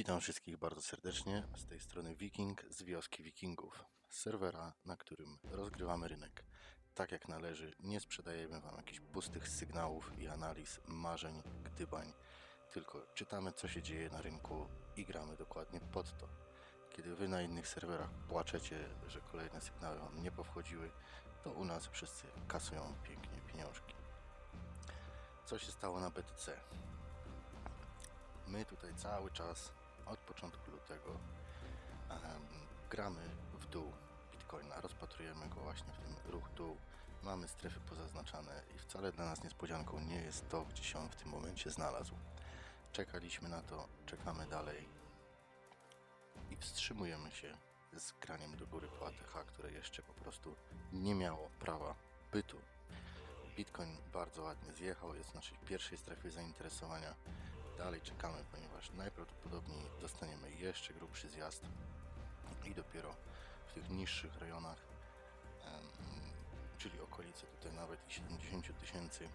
Witam wszystkich bardzo serdecznie. Z tej strony Wiking z wioski Wikingów, serwera, na którym rozgrywamy rynek. Tak jak należy, nie sprzedajemy Wam jakichś pustych sygnałów i analiz, marzeń, gdybań, tylko czytamy, co się dzieje na rynku i gramy dokładnie pod to. Kiedy Wy na innych serwerach płaczecie, że kolejne sygnały Wam nie powchodziły, to u nas wszyscy kasują pięknie pieniążki. Co się stało na BTC? My tutaj cały czas od początku lutego gramy w dół Bitcoina, rozpatrujemy go właśnie w tym ruch dół. Mamy strefy pozaznaczane i wcale dla nas niespodzianką nie jest to, gdzie się on w tym momencie znalazł. Czekaliśmy na to, czekamy dalej i wstrzymujemy się z graniem do góry po ATH, które jeszcze po prostu nie miało prawa bytu. Bitcoin bardzo ładnie zjechał, jest w naszej pierwszej strefie zainteresowania. Dalej czekamy, ponieważ najprawdopodobniej dostaniemy jeszcze grubszy zjazd i dopiero w tych niższych rejonach, czyli okolice tutaj nawet i 70 tysięcy,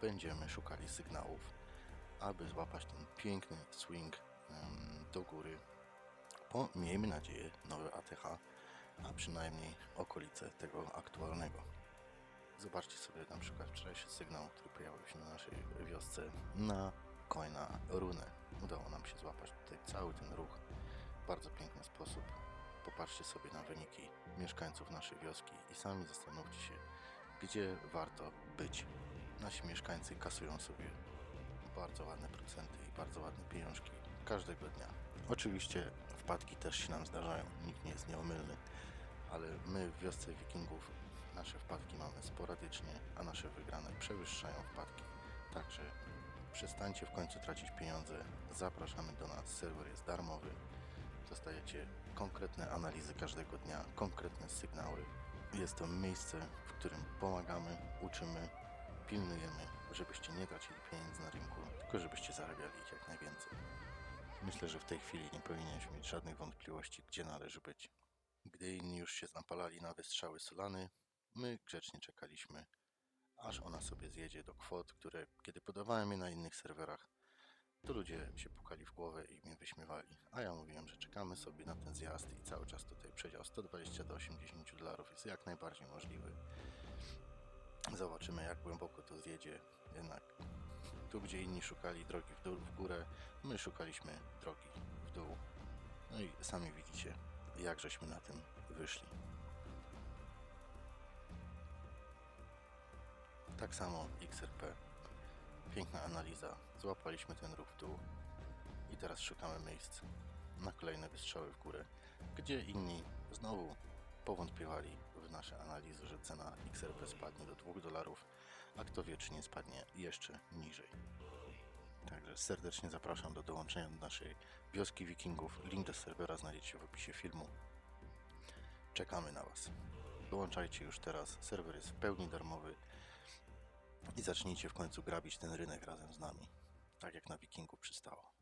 będziemy szukali sygnałów, aby złapać ten piękny swing do góry po, miejmy nadzieję, nowe ATH, a przynajmniej okolice tego aktualnego. Zobaczcie sobie na przykład wczorajszy sygnał, który pojawił się na naszej wiosce na coina runę. Udało nam się złapać tutaj cały ten ruch w bardzo piękny sposób. Popatrzcie sobie na wyniki mieszkańców naszej wioski i sami zastanówcie się, gdzie warto być. Nasi mieszkańcy kasują sobie bardzo ładne procenty i bardzo ładne pieniążki każdego dnia. Oczywiście wpadki też się nam zdarzają, nikt nie jest nieomylny, ale my w wiosce wikingów nasze wpadki mamy sporadycznie, a nasze wygrane przewyższają wpadki. Także przestańcie w końcu tracić pieniądze, zapraszamy do nas, serwer jest darmowy, dostajecie konkretne analizy każdego dnia, konkretne sygnały. Jest to miejsce, w którym pomagamy, uczymy, pilnujemy, żebyście nie tracili pieniędzy na rynku, tylko żebyście zarabiali ich jak najwięcej. Myślę, że w tej chwili nie powinieneś mieć żadnych wątpliwości, gdzie należy być. Gdy inni już się napalali na wystrzały Solany, my grzecznie czekaliśmy, aż ona sobie zjedzie do kwot, które kiedy podawałem je na innych serwerach, to ludzie się pukali w głowę i mnie wyśmiewali. A ja mówiłem, że czekamy sobie na ten zjazd i cały czas tutaj przedział 120 do 80 dolarów jest jak najbardziej możliwy. Zobaczymy, jak głęboko to zjedzie. Jednak tu, gdzie inni szukali drogi w dół, w górę, my szukaliśmy drogi w dół. No i sami widzicie, jak żeśmy na tym wyszli. Tak samo XRP. Piękna analiza. Złapaliśmy ten ruch w dół i teraz szukamy miejsc na kolejne wystrzały w górę, gdzie inni znowu powątpiewali w nasze analizy, że cena XRP spadnie do 2 dolarów, a kto wie, czy nie spadnie jeszcze niżej. Także serdecznie zapraszam do dołączenia do naszej wioski wikingów. Link do serwera znajdziecie w opisie filmu. Czekamy na Was. Dołączajcie już teraz, serwer jest w pełni darmowy i zacznijcie w końcu grabić ten rynek razem z nami, tak jak na wikingów przystało.